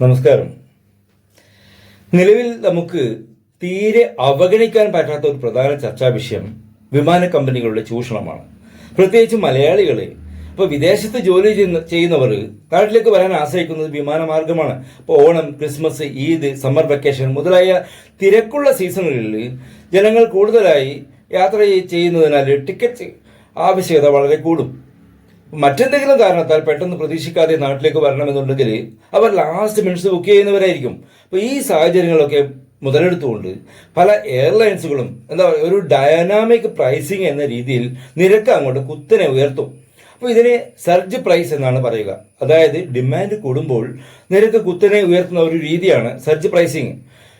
നമസ്കാരം. നിലവിൽ നമുക്ക് തീരെ അവഗണിക്കാൻ പറ്റാത്ത ഒരു പ്രധാന ചർച്ചാ വിഷയം വിമാന കമ്പനികളുടെ ചൂഷണമാണ്. പ്രത്യേകിച്ച് മലയാളികളെ. ഇപ്പോൾ വിദേശത്ത് ജോലി ചെയ്യുന്ന ചെയ്യുന്നവർ നാട്ടിലേക്ക് വരാൻ ആശ്രയിക്കുന്നത് വിമാനമാർഗമാണ് ഇപ്പോൾ Onam Christmas Eid summer vacation മുതലായ തിരക്കുള്ള സീസണുകളിൽ ജനങ്ങൾ കൂടുതലായി യാത്ര ചെയ്യുന്നതിനാൽ ടിക്കറ്റ് ആവശ്യകത വളരെ കൂടും. മറ്റെന്തെങ്കിലും കാരണത്താൽ പെട്ടെന്ന് പ്രതീക്ഷിക്കാതെ നാട്ടിലേക്ക് വരണമെന്നുണ്ടെങ്കിൽ അവർ ലാസ്റ്റ് മിനിറ്റ്സ് ബുക്ക് ചെയ്യുന്നവരായിരിക്കും. അപ്പോൾ ഈ സാഹചര്യങ്ങളൊക്കെ മുതലെടുത്തുകൊണ്ട് പല എയർലൈൻസുകളും എന്താ പറയുക ഒരു ഡയനാമിക് പ്രൈസിങ് എന്ന രീതിയിൽ നിരക്ക് അങ്ങോട്ട് കുത്തനെ ഉയർത്തും. അപ്പോൾ ഇതിനെ സർജ് പ്രൈസ് എന്നാണ് പറയുക. അതായത് ഡിമാൻഡ് കൂടുമ്പോൾ നിരക്ക് കുത്തനെ ഉയർത്തുന്ന ഒരു രീതിയാണ് സർജ് പ്രൈസിങ്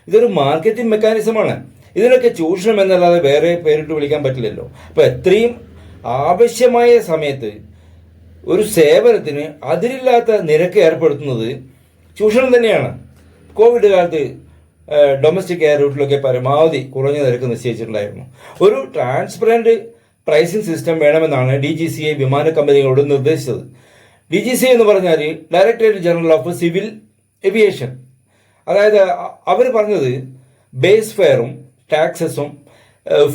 ഇതൊരു മാർക്കറ്റിംഗ് മെക്കാനിസമാണ് ഇതിനൊക്കെ ചൂഷണം എന്നല്ലാതെ വേറെ പേരിട്ട് വിളിക്കാൻ പറ്റില്ലല്ലോ. അപ്പോൾ എത്രയും ആവശ്യമായ സമയത്ത് ഒരു സേവനത്തിന് അതിരില്ലാത്ത നിരക്ക് ഏർപ്പെടുത്തുന്നത് ചൂഷണം തന്നെയാണ്. കോവിഡ് കാലത്ത് ഡൊമസ്റ്റിക് എയർ റൂട്ടിലൊക്കെ പരമാവധി കുറഞ്ഞ നിരക്ക് നിശ്ചയിച്ചിട്ടുണ്ടായിരുന്നു. ഒരു ട്രാൻസ്പെറന്റ് പ്രൈസിംഗ് സിസ്റ്റം വേണമെന്നാണ് ഡി ജി സി എ വിമാന കമ്പനികളോട് നിർദ്ദേശിച്ചത്. ഡി ജി സി എന്ന് പറഞ്ഞാൽ directorate general of civil aviation അതായത് അവർ പറഞ്ഞത് ബേസ് ഫെയറും ടാക്സസും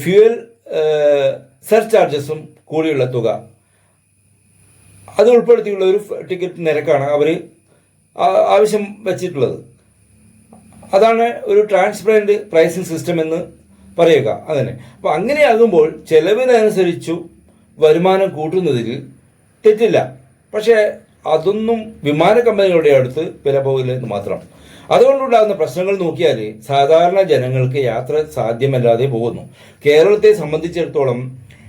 ഫ്യൂവൽ സർചാർജസും കൂടിയുള്ള തുക. അത് ഉൾപ്പെടുത്തിയുള്ള ഒരു ടിക്കറ്റ് നിരക്കാണ് അവർ ആവശ്യം വച്ചിട്ടുള്ളത്. അതാണ് ഒരു ട്രാൻസ്പെറന്റ് പ്രൈസിംഗ് സിസ്റ്റം എന്ന് പറയുക അങ്ങനെ. അപ്പോൾ അങ്ങനെയാകുമ്പോൾ ചെലവിനനുസരിച്ചു വരുമാനം കൂട്ടുന്നതിൽ തെറ്റില്ല. പക്ഷേ അതൊന്നും വിമാന കമ്പനികളുടെ അടുത്ത് വില പോകില്ല എന്ന് മാത്രം. അതുകൊണ്ടുണ്ടാകുന്ന പ്രശ്നങ്ങൾ നോക്കിയാൽ സാധാരണ ജനങ്ങൾക്ക് യാത്ര സാധ്യമല്ലാതെ പോകുന്നു. കേരളത്തെ സംബന്ധിച്ചിടത്തോളം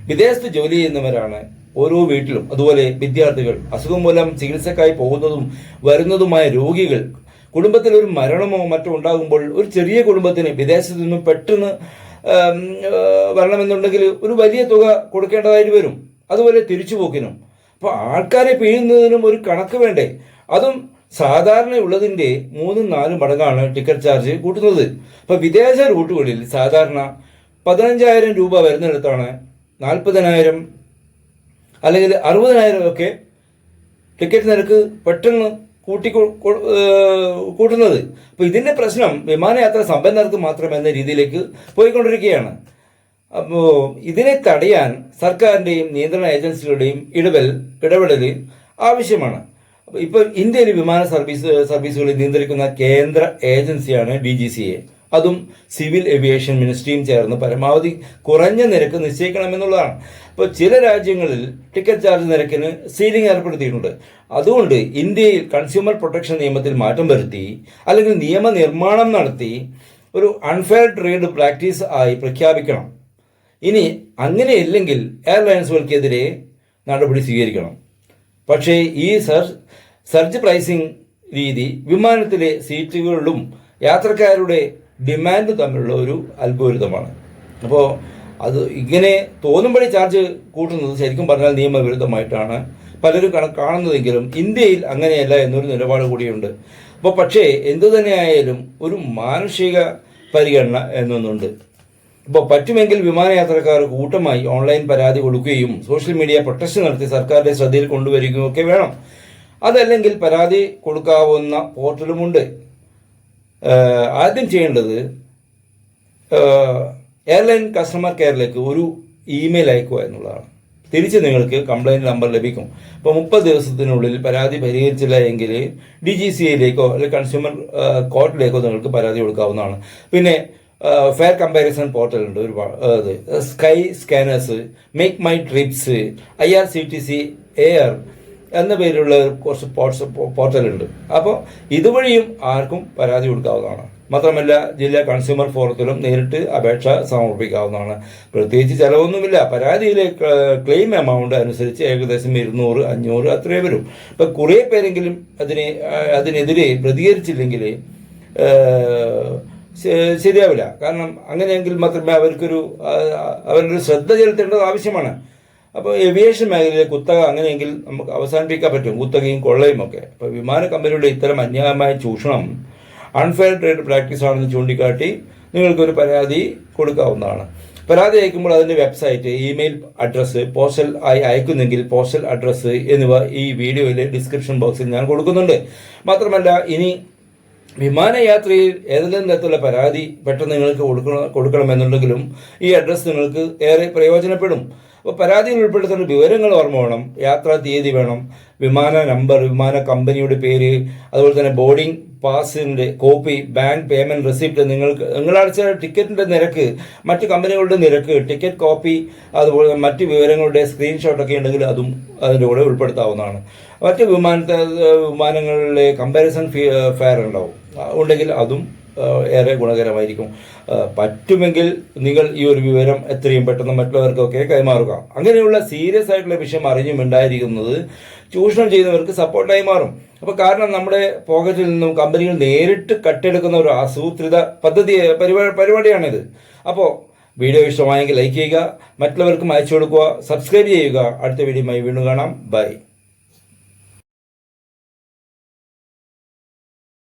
വിദേശത്ത് ജോലി ചെയ്യുന്നവരാണ് ഓരോ വീട്ടിലും. അതുപോലെ വിദ്യാർത്ഥികൾ അസുഖം മൂലം ചികിത്സക്കായി പോകുന്നതും വരുന്നതുമായ രോഗികൾ. കുടുംബത്തിൽ ഒരു മരണമോ മറ്റോ ഉണ്ടാകുമ്പോൾ ഒരു ചെറിയ കുടുംബത്തിന് വിദേശത്ത് നിന്നും പെട്ടെന്ന് വരണമെന്നുണ്ടെങ്കിൽ ഒരു വലിയ തുക കൊടുക്കേണ്ടതായിട്ട് വരും. അതുപോലെ തിരിച്ചുപോക്കിനും. അപ്പോൾ ആൾക്കാരെ പിഴിയുന്നതിനും ഒരു കണക്ക് വേണ്ടേ? അതും സാധാരണ ഉള്ളതിന്റെ മൂന്നും നാലും മടങ്ങാണ് ടിക്കറ്റ് ചാർജ് കൂട്ടുന്നത്. അപ്പോൾ വിദേശ റൂട്ടുകളിൽ സാധാരണ പതിനഞ്ചായിരം രൂപ വരുന്നിടത്താണ് നാൽപ്പതിനായിരം അല്ലെങ്കിൽ അറുപതിനായിരം ഒക്കെ ടിക്കറ്റ് നിരക്ക് പെട്ടെന്ന് കൂട്ടി കൂട്ടുന്നത്. അപ്പോൾ ഇതിന്റെ പ്രശ്നം വിമാനയാത്ര സമ്പന്നർക്ക് മാത്രം എന്ന രീതിയിലേക്ക് പോയിക്കൊണ്ടിരിക്കുകയാണ്. അപ്പോൾ ഇതിനെ തടയാൻ സർക്കാരിന്റെയും നിയന്ത്രണ ഏജൻസികളുടെയും ഇടപെൽ ഇടപെടൽ ആവശ്യമാണ്. ഇപ്പോൾ ഇന്ത്യയിൽ വിമാന സർവീസ് സർവീസുകളെ നിയന്ത്രിക്കുന്ന കേന്ദ്ര ഏജൻസിയാണ് ഡി ജി സി എ. അതും സിവിൽ ഏവിയേഷൻ മിനിസ്ട്രിയും ചേർന്ന് പരമാവധി കുറഞ്ഞ നിരക്ക് നിശ്ചയിക്കണമെന്നുള്ളതാണ്. ഇപ്പോൾ ചില രാജ്യങ്ങളിൽ ടിക്കറ്റ് ചാർജ് നിരക്കിന് സീലിംഗ് ഏർപ്പെടുത്തിയിട്ടുണ്ട്. അതുകൊണ്ട് ഇന്ത്യയിൽ കൺസ്യൂമർ പ്രൊട്ടക്ഷൻ നിയമത്തിൽ മാറ്റം വരുത്തി അല്ലെങ്കിൽ നിയമനിർമ്മാണം നടത്തി ഒരു അൺഫെയർ ട്രേഡ് പ്രാക്ടീസ് ആയി പ്രഖ്യാപിക്കണം. ഇനി അങ്ങനെയില്ലെങ്കിൽ എയർലൈൻസുകൾക്കെതിരെ നടപടി സ്വീകരിക്കണം. പക്ഷേ ഈ സർ സർജ് പ്രൈസിംഗ് രീതി വിമാനത്തിലെ സീറ്റുകളിലും യാത്രക്കാരുടെ ഡിമാൻഡ് തമ്മിലുള്ള ഒരു അത്ഭുതമാണ് അപ്പോൾ അത് ഇങ്ങനെ തോന്നുമ്പോഴേ ചാർജ് കൂട്ടുന്നത് ശരിക്കും പറഞ്ഞാൽ നിയമവിരുദ്ധമായിട്ടാണ് പലരും കാണുന്നതെങ്കിലും ഇന്ത്യയിൽ അങ്ങനെയല്ല എന്നൊരു നിലപാട് കൂടിയുണ്ട്. അപ്പോൾ പക്ഷേ എന്തു തന്നെയായാലും ഒരു മാനുഷിക പരിഗണന എന്നൊന്നുണ്ട്. ഇപ്പോൾ പറ്റുമെങ്കിൽ വിമാനയാത്രക്കാർ കൂട്ടമായി ഓൺലൈൻ പരാതി കൊടുക്കുകയും സോഷ്യൽ മീഡിയ പ്രൊട്ടസ്റ്റ് നടത്തി സർക്കാരിന്റെ ശ്രദ്ധയിൽ കൊണ്ടുവരികയും ഒക്കെ വേണം. അതല്ലെങ്കിൽ പരാതി കൊടുക്കാവുന്ന പോർട്ടലുമുണ്ട് ആദ്യം ചെയ്യേണ്ടത് എയർലൈൻ കസ്റ്റമർ കെയറിലേക്ക് ഒരു ഇമെയിൽ അയക്കുക എന്നുള്ളതാണ്. തിരിച്ച് നിങ്ങൾക്ക് കംപ്ലൈന്റ് നമ്പർ ലഭിക്കും. അപ്പോൾ മുപ്പത് ദിവസത്തിനുള്ളിൽ പരാതി പരിഹരിച്ചില്ല എങ്കിൽ ഡി ജി സി ഐയിലേക്കോ അല്ലെങ്കിൽ കൺസ്യൂമർ കോർട്ടിലേക്കോ നിങ്ങൾക്ക് പരാതി കൊടുക്കാവുന്നതാണ്. പിന്നെ ഫെയർ കമ്പാരിസൺ പോർട്ടൽ ഉണ്ട് ഒരു അത് Sky Scanners Make My Trips I R C T C Air എന്ന പേരിലുള്ള കുറച്ച് പോർട്സ് പോർട്ടലുണ്ട് അപ്പോൾ ഇതുവഴിയും ആർക്കും പരാതി കൊടുക്കാവുന്നതാണ്. മാത്രമല്ല ജില്ലാ കൺസ്യൂമർ ഫോറത്തിലും നേരിട്ട് അപേക്ഷ സമർപ്പിക്കാവുന്നതാണ്. പ്രത്യേകിച്ച് ചിലവൊന്നുമില്ല. പരാതിയിലെ ക്ലെയിം എമൗണ്ട് അനുസരിച്ച് ഏകദേശം ഇരുന്നൂറ് അഞ്ഞൂറ് അത്രയേ വരും. ഇപ്പം കുറേ പേരെങ്കിലും അതിനെ അതിനെതിരെ പ്രതികരിച്ചില്ലെങ്കിൽ ശരിയാവില്ല. കാരണം അങ്ങനെയെങ്കിൽ മാത്രമേ അവർക്കൊരു അവരുടെ ശ്രദ്ധ ചെലുത്തേണ്ടത് ആവശ്യമാണ്. അപ്പോൾ ഏവിയേഷൻ മേഖലയിലെ കുത്തക അങ്ങനെയെങ്കിൽ നമുക്ക് അവസാനിപ്പിക്കാൻ പറ്റും. കുത്തകയും കൊള്ളയും ഒക്കെ. അപ്പോൾ വിമാന കമ്പനിയുടെ ഇത്തരം അന്യായമായ ചൂഷണം അൺഫെയർ ട്രേഡ് പ്രാക്ടീസ് ആണെന്ന് ചൂണ്ടിക്കാട്ടി നിങ്ങൾക്കൊരു പരാതി കൊടുക്കാവുന്നതാണ്. പരാതി അയക്കുമ്പോൾ അതിന്റെ വെബ്സൈറ്റ് ഇമെയിൽ അഡ്രസ്സ് പോസ്റ്റൽ ആയി അയക്കുന്നെങ്കിൽ പോസ്റ്റൽ അഡ്രസ്സ് എന്നിവ ഈ വീഡിയോയിലെ ഡിസ്ക്രിപ്ഷൻ ബോക്സിൽ ഞാൻ കൊടുക്കുന്നുണ്ട്. മാത്രമല്ല ഇനി വിമാനയാത്രയിൽ ഏതെങ്കിലും തരത്തിലുള്ള പരാതി പെട്ടെന്ന് നിങ്ങൾക്ക് കൊടുക്കണം കൊടുക്കണമെന്നുണ്ടെങ്കിലും ഈ അഡ്രസ്സ് നിങ്ങൾക്ക് ഏറെ പ്രയോജനപ്പെടും. അപ്പോൾ പരാതിയിൽ ഉൾപ്പെടുത്തേണ്ട വിവരങ്ങൾ ഓർമ്മ വേണം. യാത്രാ തീയതി വേണം. വിമാന നമ്പർ വിമാന കമ്പനിയുടെ പേര് അതുപോലെ തന്നെ ബോർഡിംഗ് പാസിന്റെ കോപ്പി ബാങ്ക് പേയ്മെന്റ് റെസിപ്റ്റ് നിങ്ങൾക്ക് നിങ്ങൾ അടച്ച ടിക്കറ്റിന്റെ നിരക്ക് മറ്റ് കമ്പനികളുടെ നിരക്ക് ടിക്കറ്റ് കോപ്പി അതുപോലെ മറ്റ് വിവരങ്ങളുടെ സ്ക്രീൻഷോട്ടൊക്കെ ഉണ്ടെങ്കിൽ അതും അതിന്റെ കൂടെ ഉൾപ്പെടുത്താവുന്നതാണ്. മറ്റ് വിമാനത്തെ വിമാനങ്ങളിലെ കമ്പാരിസൺ ഫെയർ ഉണ്ടാവും. ഉണ്ടെങ്കിൽ അതും ഏറെ ഗുണകരമായിരിക്കും. പറ്റുമെങ്കിൽ നിങ്ങൾ ഈ ഒരു വിവരം എത്രയും പെട്ടെന്ന് മറ്റുള്ളവർക്കൊക്കെ കൈമാറുക. അങ്ങനെയുള്ള സീരിയസ് ആയിട്ടുള്ള വിഷയം അറിഞ്ഞും ഉണ്ടായിരിക്കുന്നത് ചൂഷണം ചെയ്യുന്നവർക്ക് സപ്പോർട്ടായി മാറും. അപ്പോൾ കാരണം നമ്മുടെ പോക്കറ്റിൽ നിന്നും കമ്പനികൾ നേരിട്ട് കട്ടെടുക്കുന്ന ഒരു ആസൂത്രിത പദ്ധതി പരിപാടി പരിപാടിയാണിത്. അപ്പോൾ വീഡിയോ ഇഷ്ടമായെങ്കിൽ ലൈക്ക് ചെയ്യുക മറ്റുള്ളവർക്കും അയച്ചു കൊടുക്കുക സബ്സ്ക്രൈബ് ചെയ്യുക. അടുത്ത വീഡിയോയുമായി വീണ്ടും കാണാം. ബൈ